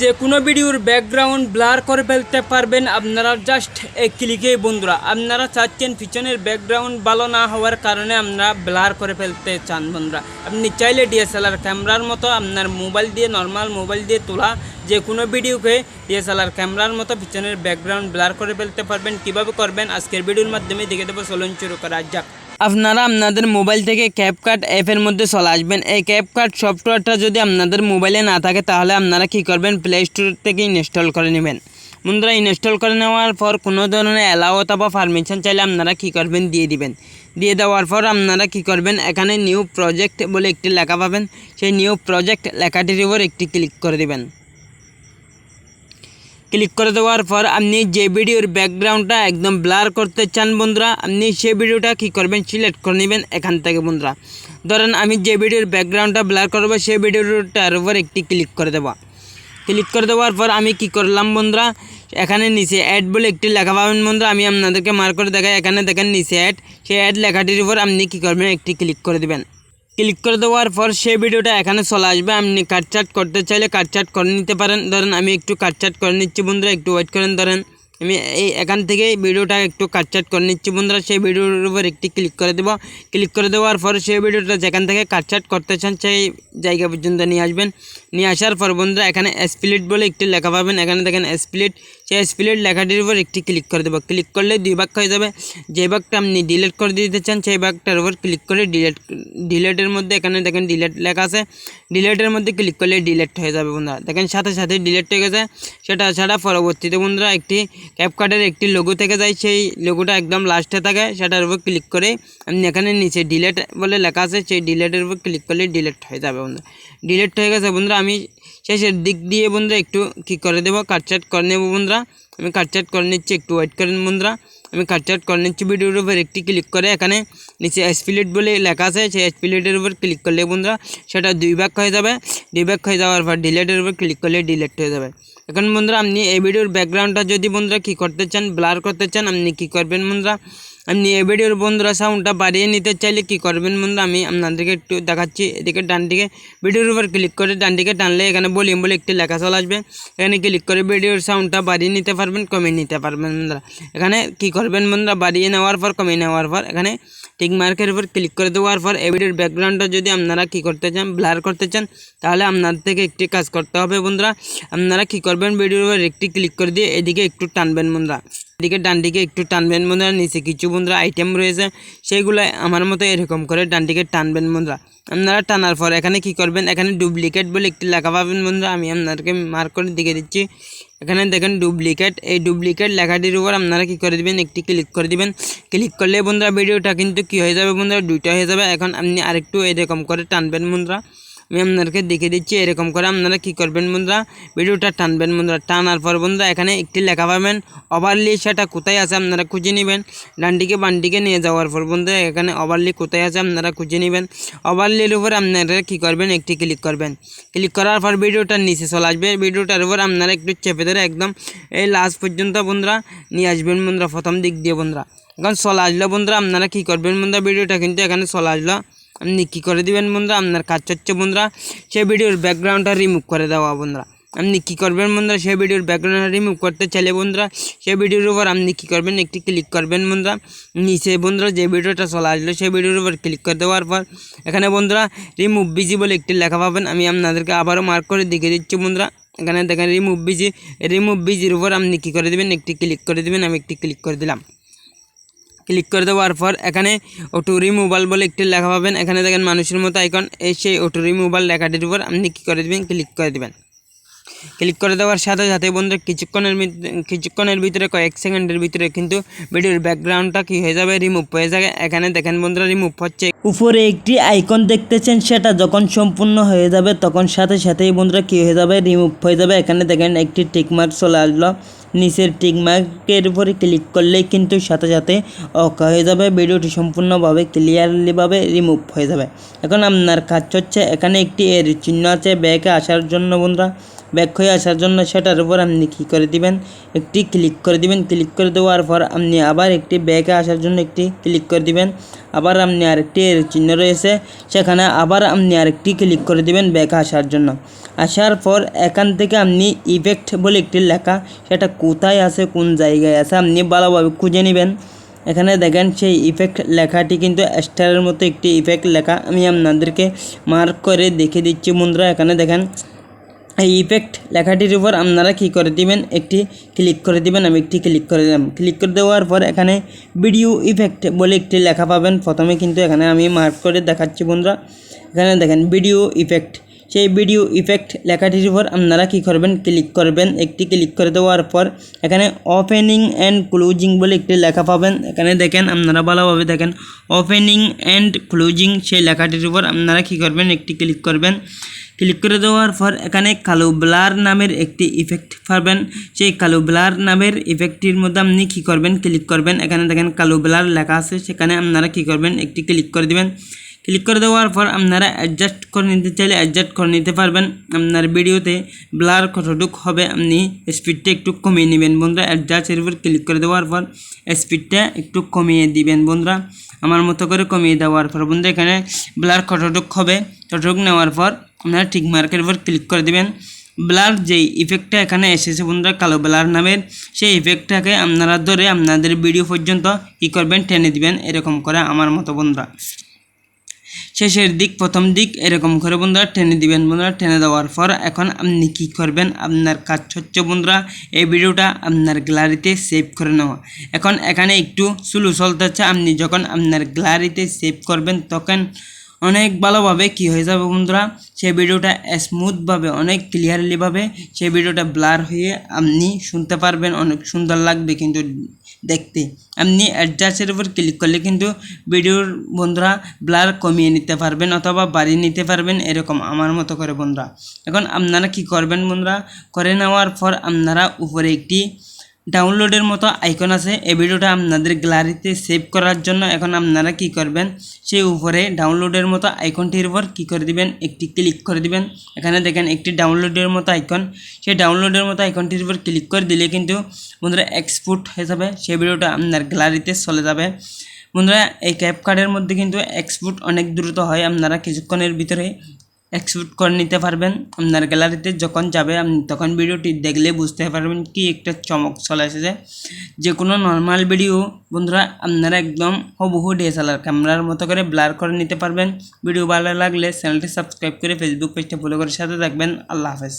যে কোনো ভিডিওর ব্যাকগ্রাউন্ড ব্লার করে ফেলতে পারবেন আপনারা। জাস্ট এক ক্লিকেই বন্ধুরা, আপনারা চাচ্ছেন পিছনের ব্যাকগ্রাউন্ড ভালো না হওয়ার কারণে আপনারা ব্লার করে ফেলতে চান বন্ধুরা। আপনি চাইলে ডিএসএলআর ক্যামেরার মতো আপনার মোবাইল দিয়ে, নর্মাল মোবাইল দিয়ে তোলা যে কোনো ভিডিওকে ডিএসএলআর ক্যামেরার মতো পিছনের ব্যাকগ্রাউন্ড ব্লার করে ফেলতে পারবেন। কীভাবে করবেন? আজকের ভিডিওর মাধ্যমে দেখে দেবো, চলুন শুরু করা যাক। আপনারা আপনাদের মোবাইল থেকে ক্যাপকাট অ্যাপের মধ্যে চলে আসবেন। এই ক্যাপকাট সফটওয়্যারটা যদি আপনাদের মোবাইলে না থাকে, তাহলে আপনারা কি করবেন? প্লে স্টোর থেকে ইনস্টল করে নেবেন। বন্ধুরা ইনস্টল করে নেওয়ার পর কোনো ধরনের অ্যালাও অথবা পারমিশন চাইলে আপনারা কী করবেন? দিয়ে দিবেন। দিয়ে দেওয়ার পর আপনারা কি করবেন? এখানে নিউ প্রজেক্ট বলে একটি লেখা পাবেন। সেই নিউ প্রজেক্ট লেখাটির উপর একটি ক্লিক করে দিবেন। ক্লিক করে দেওয়ার পর আপনি যে ভিডিওর ব্যাকগ্রাউন্ডটা একদম ব্লার করতে চান বন্ধুরা, আপনি সেই ভিডিওটা কী করবেন সিলেক্ট করে নেবেন এখান থেকে বন্ধুরা। ধরেন আমি যে ভিডিওর ব্যাকগ্রাউন্ডটা ব্লার করব সেই ভিডিওটার উপর একটি ক্লিক করে দেবো। ক্লিক করে দেওয়ার পর আমি কি করলাম বন্ধুরা, এখানে নিচে অ্যাড বলে একটি লেখা পাবেন বন্ধুরা, আমি আপনাদেরকে মার্ক করে দেখাই। এখানে দেখেন নিচে অ্যাড সেই অ্যাড লেখাটির উপর আপনি কী করবেন, একটি ক্লিক করে দেবেন। ক্লিক করে দেওয়ার পর সেই ভিডিওটা এখানে চলে আসবে। আপনি কাটচাট করতে চাইলে কাটচাট করে নিতে পারেন। ধরেন আমি একটু কাটচাট করে নিচ্ছি বন্ধুরা, একটু ওয়েট করেন ধরেন। আমি এই এখান থেকে ভিডিওটা একটু কাটচাট করে নিচ্ছি বন্ধুরা। সেই ভিডিওর উপর একটি ক্লিক করে দেবো। ক্লিক করে দেওয়ার পর সেই ভিডিওটা যেখান থেকে কাটচাট করতে চান, সেই জায়গা পর্যন্ত নিয়ে আসবেন। নিয়ে আসার পর বন্ধুরা, এখানে স্প্লিট বলে একটি লেখা পাবেন। এখানে দেখেন স্প্লিট সেই স্প্লিট লেখাটির উপর একটি ক্লিক করে দেবো। ক্লিক করলে দুই ভাগ হয়ে যাবে। যে ভাগটা আপনি ডিলেট করে দিতে চান, সেই ভাগটার উপর ক্লিক করে ডিলেট ডিলেটের মধ্যে এখানে দেখেন ডিলেট লেখা আছে। ডিলেটের মধ্যে ক্লিক করলে ডিলেট হয়ে যাবে বন্ধুরা। দেখেন সাথে সাথে ডিলেট হয়ে গেছে। সেটা ছাড়া পরবর্তীতে বন্ধুরা একটি ক্যাপকার্টের একটি লোগো থেকে যায়, সেই লোগোটা একদম লাস্টে থাকে, সেটার উপর ক্লিক করে আপনি এখানে নিচে ডিলেট বলে লেখা আছে, সেই ডিলেটের উপর ক্লিক করলে ডিলেট হয়ে যাবে বন্ধুরা ডিলেট হয়ে গেছে বন্ধুরা, আমি শেষের দিক দিয়ে বন্ধুরা একটু কী করে দেবো কাটচাট করে নেব বন্ধুরা। আমি কাটচাট করে নিচ্ছি, একটু ওয়েট করেন বন্ধুরা। আমি কাটচাট করে নিচ্ছি ভিডিওর উপর, একটি ক্লিক করে এখানে নিচে স্পিলিট বলে লেখা আছে, সেই স্পিলিটের উপর ক্লিক করলে বন্ধুরা সেটা দুই ভাগ হয়ে যাবে। দুই ভাগ হয়ে যাওয়ার পর ডিলেটের উপর ক্লিক করলে ডিলেট হয়ে যাবে। এখন বন্ধুরা, আপনি এই ভিডিওর ব্যাকগ্রাউন্ডটা যদি বন্ধুরা কী করতে চান ব্লার করতে চান, আপনি কি করবেন বন্ধুরা? আপনি এই ভিডিওর বন্ধুরা সাউন্ডটা বাড়িয়ে নিতে চাইলে কী করবেন বন্ধুরা আমি আপনাদেরকে একটু দেখাচ্ছি। এদিকে ডান দিকে ভিডিওর উপর ক্লিক করে ডান দিকে টানলে এখানে ভলিউম বলে একটি লেখা চলে আসবে। এখানে ক্লিক করে ভিডিওর সাউন্ডটা বাড়িয়ে নিতে পারবেন, কমিয়ে নিতে পারবেন বন্ধুরা। এখানে কী করবেন বন্ধুরা? বাড়িয়ে নেওয়ার পর, কমিয়ে নেওয়ার পর, এখানে টিক মার্কের উপর ক্লিক করে দেওয়ার পর, এই ভিডিওর ব্যাকগ্রাউন্ডটা যদি আপনারা কী করতে চান ব্লার করতে চান, তাহলে আপনার থেকে একটি কাজ করতে হবে বন্ধুরা। আপনারা কী করবেন? ভিডিওর উপর একটি ক্লিক করে দিয়ে এদিকে একটু টানবেন বন্ধুরা। এদিকে ডান দিকে একটু টানবেন বন্ধুরা নিচে কিছু বন্ধুরা আইটেম রয়েছে। সেইগুলো আমার মতো এরকম করে ডান দিকে টানবেন বন্ধুরা আপনারা টানার পর এখানে কি করবেন? এখানে ডুপ্লিকেট বলে একটি লেখা পাবেন বন্ধুরা আমি আপনাদেরকে মার্ক করে দিকে দিচ্ছি। এখানে দেখেন ডুপ্লিকেট এই ডুপ্লিকেট লেখাটির উপর আপনারা কি করে দিবেন? একটি ক্লিক করে দিবেন। ক্লিক করলে বন্ধুরা ভিডিওটা কিন্তু কি হয়ে যাবে বন্ধুরা দুইটা হয়ে যাবে। এখন আপনি আরেকটু এরকম করে টানবেন বন্ধুরা আমি আপনাদেরকে দেখে দিচ্ছি এরকম করে আপনারা কি করবেন বন্ধুরা? ভিডিওটা টানবেন বন্ধুরা। টানার পর বন্ধুরা এখানে একটি লেখা পাবেন ওভারলি সেটা কোথায় আছে আপনারা খুঁজে নেবেন। ডানদিকে বানদিকে নিয়ে যাওয়ার পর বন্ধুরা এখানে ওভারলি কোথায় আছে আপনারা খুঁজে নেবেন। ওভারলির উপর আপনারা কী করবেন? একটি ক্লিক করবেন। ক্লিক করার পর ভিডিওটার নিচে চলে আসবে। ভিডিওটার উপর আপনারা একটু চেপে ধরে একদম এই লাস্ট পর্যন্ত বন্ধুরা নিয়ে আসবেন বন্ধুরা, প্রথম দিক দিয়ে বন্ধুরা। এখন চলে আসলো বন্ধুরা, আপনারা কী করবেন বন্ধুরা? ভিডিওটা কিন্তু এখানে চলে আসলো। আপনি কী করে দিবেন বন্ধুরা? আপনার কাজ হচ্ছে বন্ধুরা। সেই ভিডিওর ব্যাকগ্রাউন্ডটা রিমুভ করে দেওয়া বন্ধুরা। আপনি কী করবেন বন্ধুরা? সেই ভিডিওর ব্যাকগ্রাউন্ড রিমুভ করতে চাইলে বন্ধুরা সেই ভিডিওর উপর আপনি কী করবেন? একটি ক্লিক করবেন বন্ধুরা। নিচে বন্ধুরা যে ভিডিওটা চলে আসলো সেই ভিডিওর উপর ক্লিক করে দেওয়ার পর, এখানে বন্ধুরা রিমুভ বিজি বলে একটি লেখা পাবেন। আমি আপনাদেরকে আবারও মার্ক করে দেখে দিচ্ছি বন্ধুরা। এখানে দেখেন রিমুভ বিজি রিমুভ বিজির উপর আপনি কী করে দেবেন? একটি ক্লিক করে দেবেন। আমি একটি ক্লিক করে দিলাম। ক্লিক করে দেওয়ার পর এখানে অটো রিমুভাল বলে একটি লেখা পাবেন। এখানে দেখেন মানুষের মতো আইকন এই সেই অটো রিমুভাল লেখাটির উপর আপনি কী করে দেবেন? ক্লিক করে দেবেন। ক্লিক করে দেওয়ার সাথে সাথে বন্ধুরা, কিছুক্ষণের কিছুক্ষণের ভিতরে, কয়েক সেকেন্ডের ভিতরে কিন্তু ভিডিওর ব্যাকগ্রাউন্ডটা কি হয়ে যাবে? রিমুভ হয়ে যাবে। এখানে দেখেন বন্ধুরা রিমুভ হচ্ছে। উপরে একটি আইকন দেখতেছেন, সেটা যখন সম্পূর্ণ হয়ে যাবে, তখন সাথে সাথেই বন্ধুরা কী হয়ে যাবে? রিমুভ হয়ে যাবে। এখানে দেখেন একটি টিকমার্ক চলে আসলো। নিচের টিকমার্কের উপরে ক্লিক করলেই কিন্তু সাথে সাথে অক হয়ে যাবে। ভিডিওটি সম্পূর্ণভাবে ক্লিয়ারলিভাবে রিমুভ হয়ে যাবে। এখন আপনার কাজ হচ্ছে, এখানে একটি এর চিহ্ন আছে ব্যাকে আসার জন্য বন্ধুরা। ব্যাক হয়ে আসার জন্য সেটার উপর আপনি কী করে দিবেন? একটি ক্লিক করে দিবেন। ক্লিক করে দেওয়ার পর আপনি আবার একটি ব্যাকে আসার জন্য একটি ক্লিক করে দিবেন। আবার আপনি আরেকটি এর চিহ্ন রয়েছে, সেখানে আবার আপনি আরেকটি ক্লিক করে দিবেন ব্যাকে আসার জন্য। আসার পর এখান থেকে আপনি ইফেক্ট বলে একটি লেখা, সেটা কোথায় আছে, কোন জায়গায় আছে, আপনি ভালোভাবে খুঁজে নেবেন। এখানে দেখেন সেই ইফেক্ট লেখাটি কিন্তু স্টারের মতো একটি ইফেক্ট লেখা। আমি আপনাদেরকে মার্ক করে দেখে দিচ্ছি বন্ধুরা, এখানে দেখেন। এই ইফেক্ট লেখাটির উপর আপনারা কী করে দিবেন? একটি ক্লিক করে দিবেন, আমি একটি ক্লিক করে দিলাম। ক্লিক করে দেওয়ার পর এখানে ভিডিও ইফেক্ট বলে একটি লেখা পাবেন। প্রথমে কিন্তু এখানে আমি মার্ক করে দেখাচ্ছি বন্ধুরা। এখানে দেখেন ভিডিও ইফেক্ট সেই ভিডিও ইফেক্ট লেখাটির উপর আপনারা কী করবেন? ক্লিক করবেন। একটি ক্লিক করে দেওয়ার পর এখানে ওপেনিং অ্যান্ড ক্লোজিং বলে একটি লেখা পাবেন। এখানে দেখেন, আপনারা ভালোভাবে দেখেন। ওপেনিং অ্যান্ড ক্লোজিং সেই লেখাটির উপর আপনারা কী করবেন? একটি ক্লিক করবেন। ক্লিক করে দেওয়ার পর এখানে কালো ব্লার নামের একটি ইফেক্ট পাবেন। সেই কালো ব্লার নামের ইফেক্টটির মধ্যে আপনি কী করবেন? ক্লিক করবেন। এখানে দেখেন কালো ব্লার লেখা আছে। সেখানে আপনারা কী করবেন? একটি ক্লিক করে দিবেন। ক্লিক করে দেওয়ার পর আপনারা অ্যাডজাস্ট করে নিতে চাইলে অ্যাডজাস্ট করে নিতে পারবেন। আপনার ভিডিওতে ব্লার কতটুক হবে আপনি স্পিডটা একটু কমিয়ে নেবেন। বন্ধুরা অ্যাডজাস্টের উপর ক্লিক করে দেওয়ার পর স্পিডটা একটু কমিয়ে দিবেন বন্ধুরা, আমার মতো করে কমিয়ে দেওয়ার পর। বন্ধু এখানে ব্লার কতটুক হবে ততটুক নেওয়ার পর আপনারা ঠিক মার্কের উপর ক্লিক করে দেবেন। ব্লার যেই ইফেক্টটা এখানে এসেছে বন্ধুরা, কালো ব্লার নামের, সেই ইফেক্টটাকে আপনারা ধরে আপনাদের ভিডিও পর্যন্ত কী করবেন, টেনে দিবেন, এরকম করে আমার মতো বন্ধুরা। শেষের দিক, প্রথম দিক, এরকম করে বন্ধুরা টেনে দিবেন। বন্ধুরা টেনে দেওয়ার পর এখন আপনি কি করবেন? আপনার কাজ হচ্ছে বন্ধুরা, এই ভিডিওটা আপনার গ্যালারিতে সেভ করে নেওয়া। এখন এখানে একটু স্লো চলতেছে। আপনি যখন আপনার গ্যালারিতে সেভ করবেন, তখন অনেক ভালোভাবে কি হয়ে যাবে বন্ধুরা? সেই ভিডিওটা স্মুথভাবে অনেক ক্লিয়ারলিভাবে সেই ভিডিওটা ব্লার হয়ে আপনি শুনতে পারবেন। অনেক সুন্দর লাগবে কিন্তু দেখতে। আপনি অ্যাডজাস্টের উপর ক্লিক করলে কিন্তু ভিডিওর বন্ধুরা ব্লার কমিয়ে নিতে পারবেন অথবা বাড়িয়ে নিতে পারবেন এরকম আমার মতো করে বন্ধুরা। এখন আপনারা কি করবেন বন্ধুরা? করে নেওয়ার পর আপনারা উপরে একটি ডাউনলোডের মতো আইকন আছে। এই ভিডিওটা আপনাদের গ্যালারিতে সেভ করার জন্য এখন আপনারা কি করবেন? সেই উপরে ডাউনলোডের মতো আইকনটির উপর কি করে দিবেন? একটি ক্লিক করে দিবেন। এখানে দেখেন একটি ডাউনলোডের মতো আইকন। সেই ডাউনলোডের মতো আইকনটির উপর ক্লিক করে দিলে কিন্তু বন্ধুরা এক্সপোর্ট হয়ে যাবে। সেই ভিডিওটা আপনার গ্যালারিতে চলে যাবে। বন্ধুরা, এই ক্যাপ কার্ডের মধ্যে কিন্তু এক্সপোর্ট অনেক দ্রুত হয়। আপনারা কিছুক্ষণের ভিতরে এক্সপোর্ট করে নিতে পারবেন। আপনার গ্যালারিতে যখন যাবে, আপনি তখন ভিডিওটি দেখলে বুঝতে পারবেন কি একটা চমক চলে এসেছে। যে কোনো নর্মাল ভিডিও বন্ধুরা, আপনারা একদম হুবহু ডিএসএলআর ক্যামেরার মতো করে ব্লার করে নিতে পারবেন। ভিডিও ভালো লাগলে চ্যানেলটি সাবস্ক্রাইব করে ফেসবুক পেজটা ফলো করে সাথে থাকবেন। আল্লাহ হাফেজ।